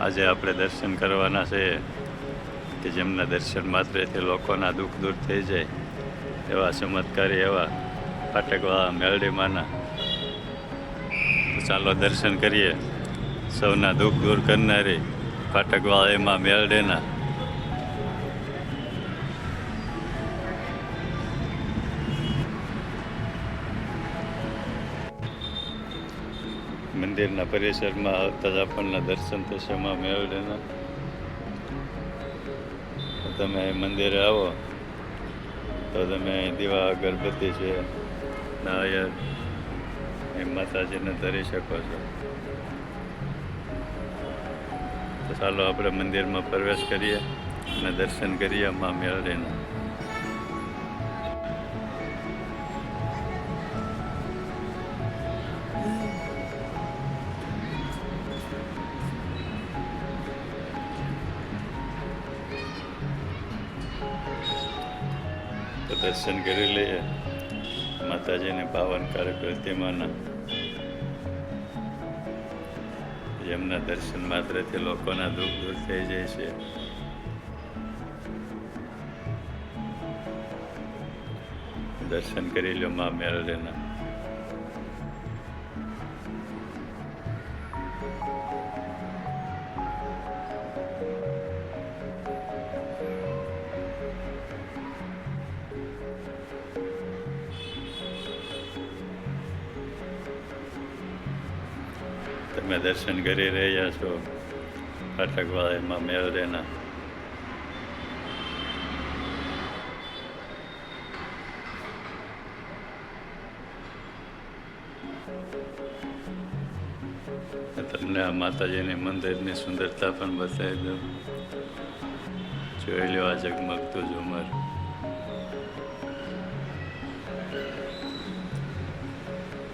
આજે આપણે દર્શન કરવાના છે કે જેમના દર્શન માત્રથી લોકોના દુઃખ દૂર થઈ જાય, એવા ચમત્કારી એવા ફાટકવાળા મેલડીમાના. ચાલો દર્શન કરીએ. સૌના દુઃખ દૂર કરનારી ફાટકવાળા એમાં મેલડીના. મંદિરના પરિસરમાં આવતા જ આપણને દર્શન થશે મા મેળવીને તમે મંદિરે આવો, તો તમે દીવા અગરબત્તી છે નાયર એ માતાજીને ધરી શકો છો. તો ચાલો આપણે મંદિરમાં પ્રવેશ કરીએ અને દર્શન કરીએ મા મેળવીને. દર્શન કરી લઈએ. માતાજીની પાવનકારક પ્રતિમાના. જેમના દર્શન માત્રથી લોકોના દુઃખ દૂર થઈ જાય છે. દર્શન કરી લો મા મેળવીના તમે દર્શન કરી રહ્યા છો. ફાટકવાળામાં મેળરેના તમને આ માતાજીની મંદિરની સુંદરતા પણ બતાવી દઉં. જોઈ લો આ જગમગતું ઝુમર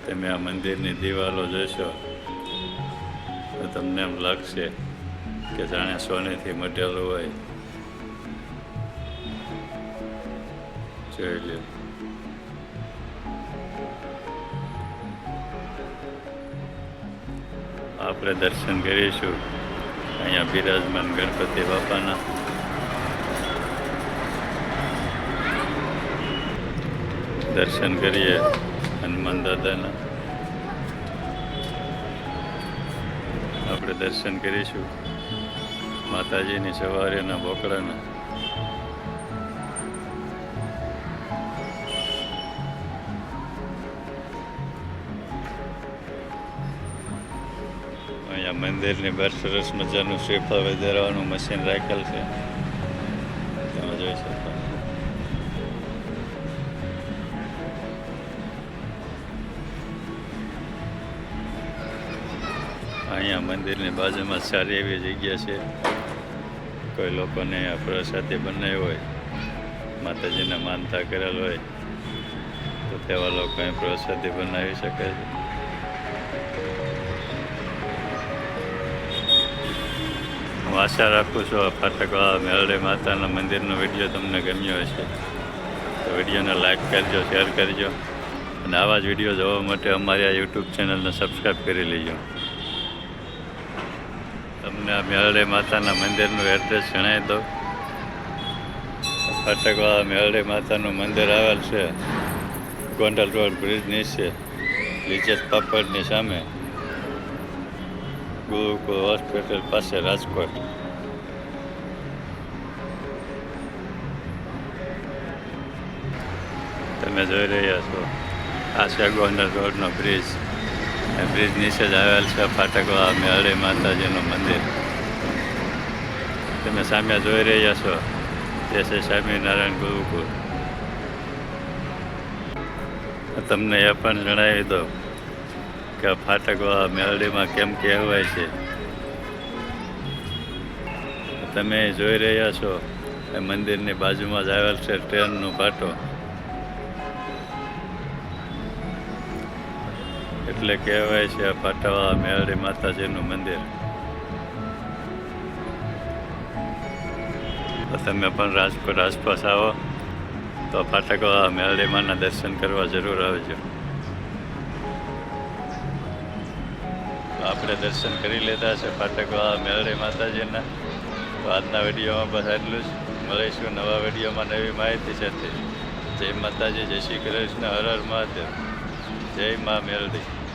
તમે આ મંદિરની દિવાલો જોશો. તમને એમ લાગશે કે જાણે સોનેથી મટેલું હોય. જોઈ લ્યો. આપણે દર્શન કરીશું અહીંયા બિરાજમાન ગણપતિ બાપાના. દર્શન કરીએ હનુમાન દાદાના. આપણે દર્શન કરીશું. માતાજીની સવારેના બોકડાના. અહીંયા મંદિરની બહાર સરસ મજાનું શેફા વધારવાનું મશીન રાખેલ છે. તમે જોઈ શકો. અહીંયા મંદિરની બાજુમાં સારી એવી જગ્યા છે. કોઈ લોકોને આ પ્રસાદી બનાવી હોય, માતાજીને માનતા કરેલ હોય, તો તેવા લોકો અહીં પ્રસાદી બનાવી શકે છે. હું આશા રાખું છું આ ફાટકવાળા મેલડી માતાના મંદિરનો વીડિયો તમને ગમ્યો હશે. તો વિડીયોને લાઈક કરજો, શેર કરજો, અને આવા જ વીડિયો જોવા માટે અમારી આ યુટ્યુબ ચેનલને સબસ્ક્રાઈબ કરી લેજો. તમને આ મેળડે માતાના મંદિરનું એડ્રેસ જણાવી દઉં ફાટકવાળા મેળડે માતાનું મંદિર આવેલ છે. ગોંડલ રોડ બ્રિજ નીચે. લીજત પાપડની સામે. ગુરુકુળ હોસ્પિટલ પાસે રાજકોટ. તમે જોઈ રહ્યા છો. આ છે ગોંડલ રોડનો બ્રિજ બ્રિજ નીચે જ આવેલ છે ફાટકવા મેળડી માતાજીનું મંદિર. તમે સામે જોઈ રહ્યા છો. તે છે સ્વામિનારાયણ ગુરુકુળ. તમને એ પણ જણાવી દો કે ફાટકવા મેળડીમાં કેમ કહેવાય છે. તમે જોઈ રહ્યા છો, એ મંદિરની બાજુમાં જ આવેલ છે ટ્રેનનો પાટો એટલે કહેવાય છે આ પાટાવાળા મેળડી માતાજીનું મંદિર. તમે પણ રાજકોટ આસપાસ આવો, તો ફાટકવાળા મેલડીમાના દર્શન કરવા જરૂર આવજો. આપણે દર્શન કરી લીધા છે ફાટકવાળા મેળડી માતાજીના. તો આજના વિડીયોમાં બસ એટલું જ. મળીશું નવા વિડીયોમાં નવી માહિતી સાથે. જય માતાજી, જય શ્રી કૃષ્ણ, હર હર મહાદેવ. જય મા મેલડી